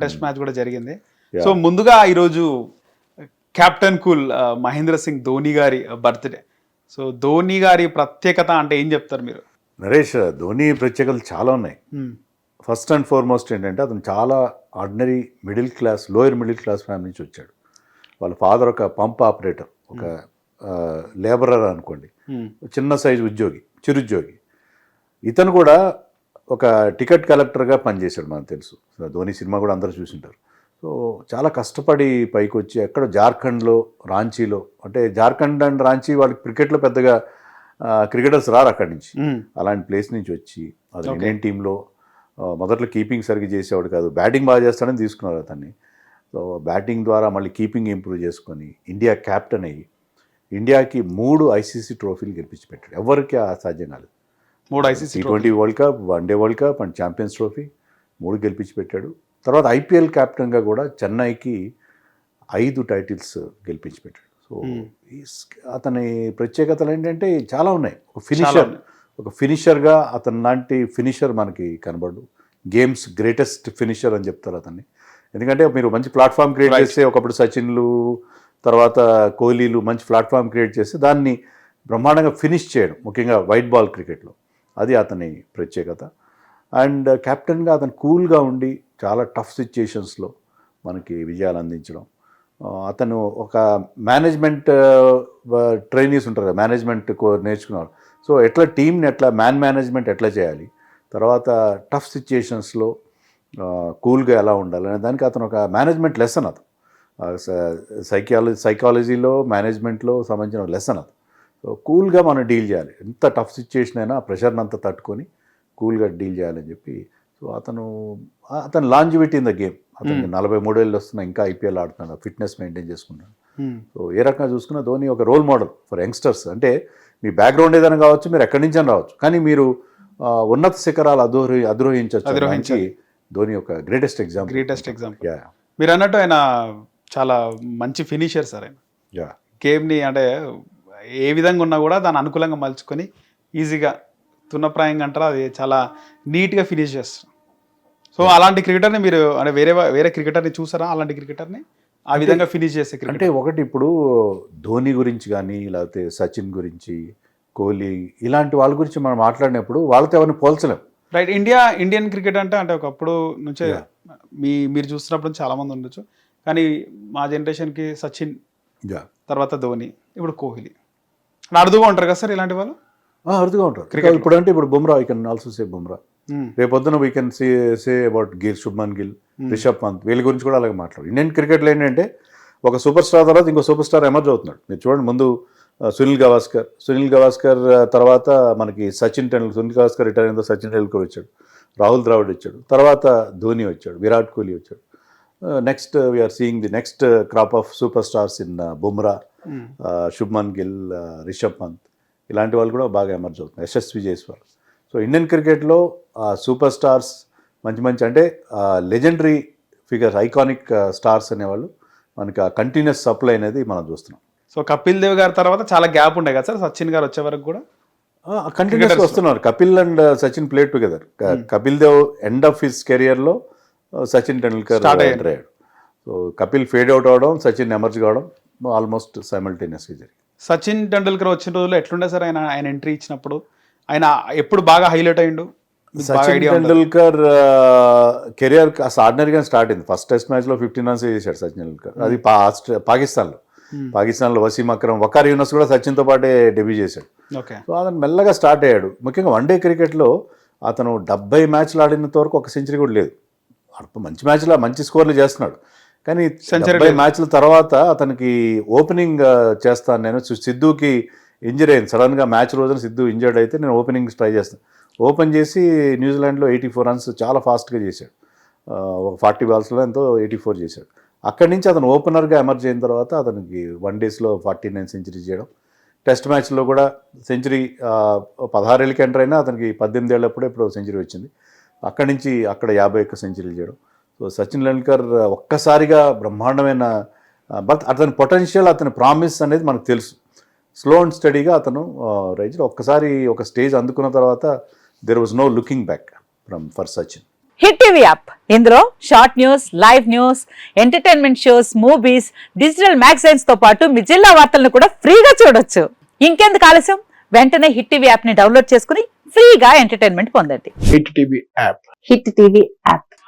Test match కూడా జరిగింది. So ముందుగా ఈరోజు captain cool Mahendra Singh Dhoni gari birthday. So Dhoni గారి ప్రత్యేకత అంటే ఏం చెప్తారు మీరు? నరేష్ ధోని ప్రత్యేకతలు చాలా ఉన్నాయి. ఫస్ట్ అండ్ ఫార్మోస్ట్ ఏంటంటే అతను చాలా ordinary middle class lower middle class family నుంచి వచ్చాడు. వాళ్ళ ఫాదర్ ఒక పంప్ ఆపరేటర్ ఒక లేబరర్ అనుకోండి. మ్మ్. చిన్న సైజు ఉద్యోగి చిరుద్యోగి. ఇతను కూడా ఒక టికెట్ కలెక్టర్గా పనిచేశాడు మనకు తెలుసు. ధోని సినిమా కూడా అందరూ చూసింటారు. సో చాలా కష్టపడి పైకి వచ్చి ఎక్కడ జార్ఖండ్లో రాంచీలో అంటే జార్ఖండ్ అండ్ రాంచీ వాళ్ళకి క్రికెట్లో పెద్దగా క్రికెటర్స్ రారు అక్కడి నుంచి. అలాంటి ప్లేస్ నుంచి వచ్చి అది ఇండియన్ టీంలో మొదట్లో కీపింగ్ సరిగ్గా చేసేవాడు కాదు. బ్యాటింగ్ బాగా చేస్తాడని తీసుకున్నారు అతన్ని. సో బ్యాటింగ్ ద్వారా మళ్ళీ కీపింగ్ ఇంప్రూవ్ చేసుకొని ఇండియా క్యాప్టెన్ అయ్యి ఇండియాకి మూడు ఐసీసీ ట్రోఫీలు గెలిపించి పెట్టాడు. ఎవరికి అసాధ్యం కాలేదు. మూడు ICC T twenty world cup one day world cup and champions trophy మూడు గెలిపించి పెట్టాడు. తర్వాత ఐపీఎల్ కెప్టెన్గా కూడా చెన్నైకి ఐదు టైటిల్స్ గెలిపించి పెట్టాడు. సో ఈ స్- అతని ప్రత్యేకతలు ఏంటంటే చాలా ఉన్నాయి. ఒక ఫినిషర్. ఒక ఫినిషర్గా అతని లాంటి ఫినిషర్ మనకి కనబడు గేమ్స్ గ్రేటెస్ట్ ఫినిషర్ అని చెప్తారు అతన్ని. ఎందుకంటే మీరు మంచి ప్లాట్ఫామ్ క్రియేట్ చేస్తే ఒకప్పుడు సచిన్లు తర్వాత కోహ్లీలు మంచి ప్లాట్ఫామ్ క్రియేట్ చేస్తే దాన్ని బ్రహ్మాండంగా ఫినిష్ చేయడం. ముఖ్యంగా వైట్ బాల్ క్రికెట్లో అది అతని ప్రత్యేకత. అండ్ కెప్టెన్గా అతను కూల్గా ఉండి చాలా టఫ్ సిచ్యుయేషన్స్లో మనకి విజయాలు అందించడం. అతను ఒక మేనేజ్మెంట్ ట్రైనీస్ ఉంటారు మేనేజ్మెంట్ నేర్చుకున్నారు సో ఎట్లా టీంని ఎట్లా మ్యాన్ మేనేజ్మెంట్ ఎట్లా చేయాలి? తర్వాత టఫ్ సిచ్యుయేషన్స్లో కూల్గా ఎలా ఉండాలి అనే దానికి అతను ఒక మేనేజ్మెంట్ లెసన్ అతను. సైకాలజీ సైకాలజీలో మేనేజ్మెంట్లో సంబంధించిన లెసన్ అది సో కూల్గా మనం డీల్ చేయాలి. ఎంత టఫ్ సిచ్యుయేషన్ అయినా ప్రెషర్ని అంతా తట్టుకొని కూల్గా డీల్ చేయాలని చెప్పి. సో అతను అతను లాంజివిటీ ఇన్ ద గేమ్ అతనికి నలభై మూడేళ్ళు వస్తున్నా ఇంకా ఐపీఎల్ ఆడుతున్నాడు ఫిట్నెస్ మెయింటైన్ చేసుకున్నాడు. సో ఏ రకంగా చూసుకున్నా ధోని ఒక రోల్ మోడల్ ఫర్ యంగ్స్టర్స్ అంటే మీ బ్యాక్గ్రౌండ్ ఏదైనా కావచ్చు మీరు ఎక్కడి నుంచి రావచ్చు. కానీ మీరు ఉన్నత శిఖరాలు అధిరోహి అధిరోహించవచ్చు ధోని ఒక greatest example greatest example yeah మీరు అన్నట్టు ఆయన చాలా మంచి ఫినిషర్ సార్ ఆయన. యా గేమ్ని అంటే ఏ విధంగా ఉన్నా కూడా దాన్ని అనుకూలంగా మలుచుకొని ఈజీగా తున్నప్రాయంగా అంటారా? అది చాలా నీట్గా ఫినిష్ చేస్తారు. సో అలాంటి క్రికెటర్ని మీరు అంటే వేరే వేరే క్రికెటర్ని చూసారా? అలాంటి క్రికెటర్ని? ఆ విధంగా ఫినిష్ చేసే క్రికెట్ అంటే ఒకటి ఇప్పుడు ధోని గురించి కానీ లేకపోతే సచిన్ గురించి కోహ్లీ ఇలాంటి వాళ్ళ గురించి మనం మాట్లాడినప్పుడు వాళ్ళతో ఎవరిని పోల్చలేం. రైట్. ఇండియా ఇండియన్ క్రికెట్ అంటే అంటే ఒకప్పుడు నుంచే మీ మీరు చూస్తున్నప్పుడు చాలా మంది ఉండొచ్చు. కానీ మా జనరేషన్కి సచిన్ తర్వాత ధోని ఇప్పుడు కోహ్లీ. అడుగుగా ఉంటారు కదా సార్ ఇలాంటి వాళ్ళు? అరుదుగా ఉంటారు. ఇప్పుడు అంటే ఇప్పుడు Bumrah I can also say Bumrah. Hmm. రేపొద్దున we can say say about Gill Shubman Gill Rishabh Pant వీళ్ళ గురించి కూడా అలాగే మాట్లాడు. ఇండియన్ క్రికెట్లో ఏంటంటే ఒక సూపర్ స్టార్ తర్వాత ఇంకో సూపర్ స్టార్ ఎమర్జ్ అవుతున్నాడు. మీరు చూడండి ముందు సునీల్ గవాస్కర్. సునీల్ గవాస్కర్ తర్వాత మనకి సచిన్ టెండూల్కర్. సునీల్ గవాస్కర్ రిటైర్ అయిన సచిన్ టెండూల్కర్ వచ్చాడు. రాహుల్ ద్రావిడ్ వచ్చాడు. తర్వాత ధోని వచ్చాడు. విరాట్ కోహ్లీ వచ్చాడు. Next we are seeing the next crop of super stars in Bumrah. Shubman Gill Rishabh Pant ఇలాంటి వాళ్ళు కూడా బాగా ఎమర్జ్ అవుతున్నారు యశస్వి జైస్వాల్. సో ఇండియన్ క్రికెట్లో సూపర్ స్టార్స్ మంచి మంచి అంటే లెజెండరీ ఫిగర్స్ ఐకానిక్ స్టార్స్ అనేవాళ్ళు మనకి ఆ కంటిన్యూస్ సప్లై అనేది మనం చూస్తున్నాం. సో కపిల్ దేవ్ గారి తర్వాత చాలా గ్యాప్ ఉండే కదా సార్ సచిన్ గారు వచ్చే వరకు కూడా? కంటిన్యూస్ వస్తున్నారు. Kapil and Sachin played together Kapil Dev end of his కెరియర్లో సచిన్ టెండూల్కర్. ఎంటర్ అయ్యాడు. సో కపిల్ ఫేడ్ అవుట్ అవడం సచిన్ ఎమర్జ్ కావడం ఆల్మోస్ట్ సైమల్టేనియస్గా జరిగింది. సచిన్ టెండూల్కర్ వచ్చిన రోజుల్లో ఎట్లుండే సార్ ఆయన ఆయన ఎంట్రీ ఇచ్చినప్పుడు? ఆయన ఎప్పుడు బాగా హైలైట్ అయ్యిండు? సచిన్ టెండూల్కర్ కెరియర్ ఆర్డినరీగా స్టార్ట్ అయింది. ఫస్ట్ టెస్ట్ మ్యాచ్లో ఫిఫ్టీన్ రన్స్ చేశాడు సచిన్ టెండూల్కర్. అది పాకిస్తాన్లో. పాకిస్తాన్లో వసీం అక్రమ్ వకార్ యూనస్ కూడా సచిన్తో పాటే డెబ్యూ చేశాడు. ఓకే. సో అతను మెల్లగా స్టార్ట్ అయ్యాడు. ముఖ్యంగా వన్డే క్రికెట్లో అతను డెబ్బై మ్యాచ్లు ఆడినంత వరకు ఒక సెంచరీ కూడా లేదు. మంచి మ్యాచ్లో మంచి స్కోర్లు చేస్తున్నాడు. కానీ డెబ్బై మ్యాచ్ల తర్వాత అతనికి ఓపెనింగ్ చేస్తాను నేను. సిద్ధుకి ఇంజరీ అయింది. సడన్గా మ్యాచ్ రోజున సిద్ధు ఇంజర్డ్ అయితే నేను ఓపెనింగ్ ట్రై చేస్తాను ఓపెన్ చేసి న్యూజిలాండ్లో ఎయిటీ ఫోర్ రన్స్ చాలా ఫాస్ట్గా చేశాడు. ఒక ఫార్టీ బాల్స్లో ఎంతో ఎయిటీ ఫోర్ చేశాడు. అక్కడి నుంచి అతను ఓపెనర్గా ఎమర్జ్ అయిన తర్వాత అతనికి వన్ డేస్లో ఫార్టీ నైన్ సెంచరీ చేయడం. టెస్ట్ మ్యాచ్లో కూడా సెంచరీ పదహారేళ్ళకి ఎంటర్ అయినా అతనికి పద్దెనిమిది ఏళ్ళప్పుడు ఇప్పుడు సెంచరీ వచ్చింది. అక్కడి నుంచి అక్కడ యాభై ఒక్క సెంచరీలు చేయడం. సో సచిన్ టెండూల్కర్ ఒక్కసారిగా బ్రహ్మాండమైన బట్ అతని పొటెన్షియల్ అతని ప్రామిస్ అనేది మనకు తెలుసు. స్లో అండ్ స్టడీగా అతను రైజ్ ఒక్కసారి ఒక స్టేజ్ అందుకున్న తర్వాత there was no looking back from for Sachin Hit TV app. ఇందులో short news live news entertainment shows movies digital మ్యాగజైన్స్తో పాటు మీ జిల్లా వార్తలను కూడా ఫ్రీగా చూడొచ్చు. ఇంకెందుకు ఆలస్యం? వెంటనే హిట్ టీవీ యాప్ని డౌన్లోడ్ చేసుకుని ఫ్రీగా ఎంటర్టైన్మెంట్ పొందండి. Hit TV app. Hit TV app.